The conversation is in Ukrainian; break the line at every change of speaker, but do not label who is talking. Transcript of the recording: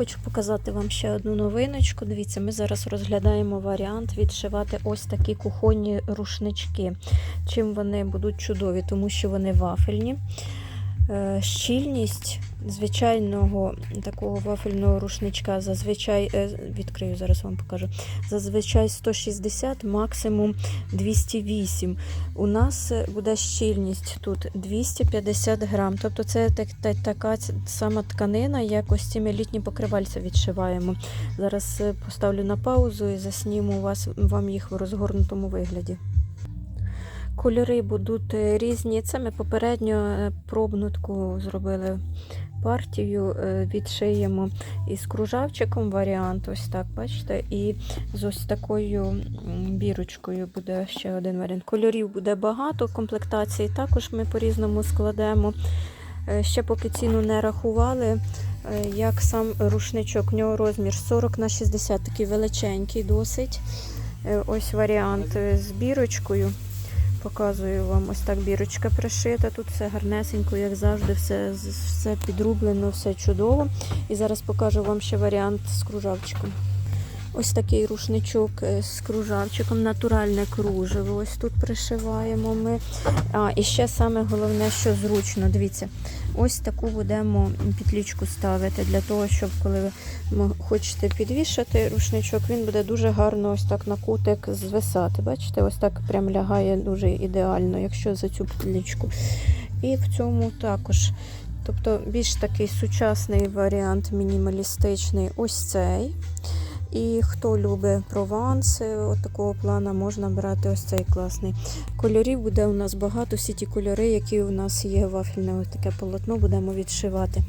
Хочу показати вам ще одну новиночку. Дивіться, ми зараз розглядаємо варіант відшивати ось такі кухонні рушнички. Чим вони будуть чудові, тому що вони вафельні. Е, Щільність звичайного такого вафельного рушничка зазвичай е, відкрию, зараз вам покажу. Зазвичай 160, максимум 208. У нас е, буде щільність тут 250 грам. Тобто це так, та- така сама тканина, як ось ці ми літні покривальця відшиваємо. Зараз е, поставлю на паузу і засніму вас, вам їх в розгорнутому вигляді. Кольори будуть різні. Це ми попередньо пробну таку зробили партію, е, відшиємо із кружавчиком варіант, ось так, бачите, і з ось такою бірочкою буде ще один варіант. Кольорів буде багато, комплектації також ми по-різному складемо. Е, Ще поки ціну не рахували, е, як сам рушничок, в нього розмір 40 на 60, такий величенький досить. Ось варіант з бірочкою. Показую вам ось так бірочка пришита. Тут все гарнесенько, як завжди, все, все підрублено, все чудово. І зараз покажу вам ще варіант з кружавчиком. Ось такий рушничок е, з кружавчиком, натуральне кружево. Ось тут пришиваємо ми. А, і ще саме головне, що зручно. Дивіться, ось таку будемо петлічку ставити для того, щоб коли ви хочете підвішати рушничок, він буде дуже гарно ось так на кутик звисати. Бачите, ось так прям лягає дуже ідеально, якщо за цю петлічку. І в цьому також. Тобто більш такий сучасний варіант, мінімалістичний, ось цей. І хто любить прованс, от такого плана можна брати ось цей класний. Кольорів буде у нас багато, всі ті кольори, які у нас є вафельне таке полотно, будемо відшивати.